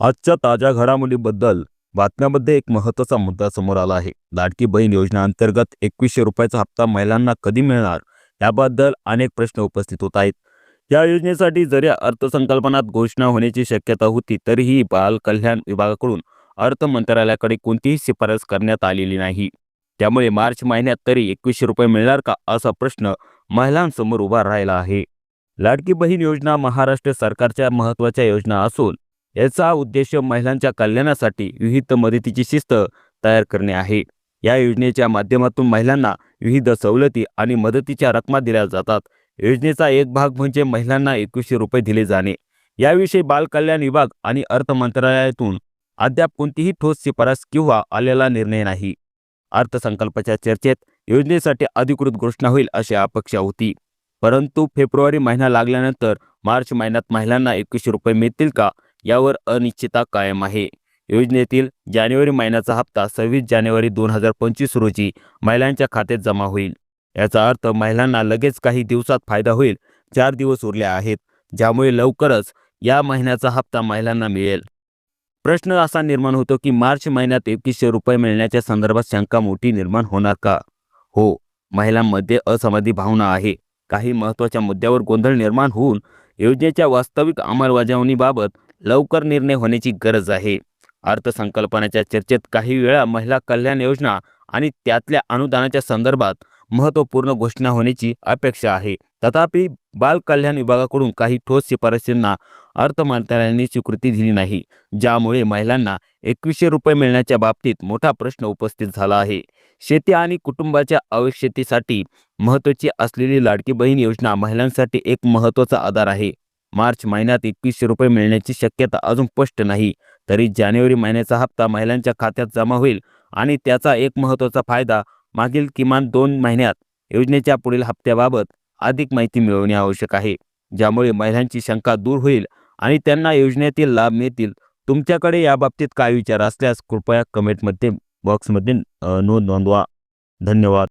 आजच्या ताज्या घडामोडीबद्दल बातम्यामध्ये एक महत्त्वाचा मुद्दा समोर आला आहे. लाडकी बहीण योजना अंतर्गत एकवीसशे रुपयाचा हप्ता महिलांना कधी मिळणार? याबद्दल अनेक प्रश्न उपस्थित होत आहेत. या योजनेसाठी जरी अर्थसंकल्पनात घोषणा होण्याची शक्यता होती तरीही बाल कल्याण विभागाकडून अर्थ मंत्रालयाकडे कोणतीही शिफारस करण्यात आलेली नाही. त्यामुळे मार्च महिन्यात तरी एकवीसशे रुपये मिळणार का असा प्रश्न महिलांसमोर उभा राहिला आहे. लाडकी बहीण योजना महाराष्ट्र सरकारच्या महत्त्वाच्या योजना असून याचा उद्देश महिलांच्या कल्याणासाठी विविध मदतीची शिस्त तयार करणे आहे. या योजनेच्या माध्यमातून महिलांना विविध सवलती आणि मदतीच्या रकमा दिल्या जातात. योजनेचा एक भाग म्हणजे महिलांना एकवीसशे रुपये दिले जाणे. याविषयी बालकल्याण विभाग आणि अर्थ मंत्रालयातून अद्याप कोणतीही ठोस शिफारस किंवा आलेला निर्णय नाही. अर्थसंकल्पाच्या चर्चेत योजनेसाठी अधिकृत घोषणा होईल अशी अपेक्षा होती. परंतु फेब्रुवारी महिना लागल्यानंतर मार्च महिन्यात महिलांना एकवीसशे रुपये मिळतील का? यावर अनिश्चितता कायम आहे. योजनेतील जानेवारी महिन्याचा हप्ता सव्वीस जानेवारी दोन हजार पंचवीस रोजी महिलांच्या खात्यात जमा होईल. याचा अर्थ महिलांना लगेच काही दिवसात फायदा होईल चार दिवस उरले आहेत ज्यामुळे लवकरच या महिन्याचा हप्ता महिलांना मिळेल. प्रश्न असा निर्माण होतो की मार्च महिन्यात एकवीसशे रुपये मिळण्याच्या संदर्भात शंका मोठी निर्माण होणार का? हो महिलांमध्ये असमाधी भावना आहे. काही महत्त्वाच्या मुद्द्यावर गोंधळ निर्माण होऊन योजनेच्या वास्तविक अंमलबजावणीबाबत लवकर निर्णय होण्याची गरज आहे. अर्थसंकल्पनाच्या चर्चेत काही वेळा महिला कल्याण योजना आणि त्यातल्या अनुदानाच्या संदर्भात महत्त्वपूर्ण घोषणा होण्याची अपेक्षा आहे. तथापि बाल कल्याण विभागाकडून काही ठोस शिफारशींना अर्थ मंत्रालयाने स्वीकृती दिली नाही ज्यामुळे महिलांना एकवीसशे रुपये मिळण्याच्या बाबतीत मोठा प्रश्न उपस्थित झाला आहे. शेती आणि कुटुंबाच्या आवश्यकतेसाठी महत्त्वाची असलेली लाडकी बहीण योजना महिलांसाठी एक महत्त्वाचा आधार आहे. मार्च महिन्यात एकवीसशे रुपये मिळण्याची शक्यता अजून स्पष्ट नाही. तरी जानेवारी महिन्याचा हप्ता महिलांच्या खात्यात जमा होईल आणि त्याचा एक महत्त्वाचा फायदा मागील किमान दोन महिन्यात योजनेच्या पुढील हप्त्याबाबत अधिक माहिती मिळवणे आवश्यक आहे. ज्यामुळे महिलांची शंका दूर होईल आणि त्यांना योजनेतील लाभ मिळतील. तुमच्याकडे याबाबतीत काय विचार असल्यास कृपया कमेंटमध्ये बॉक्समध्ये नोंद नोंदवा. धन्यवाद.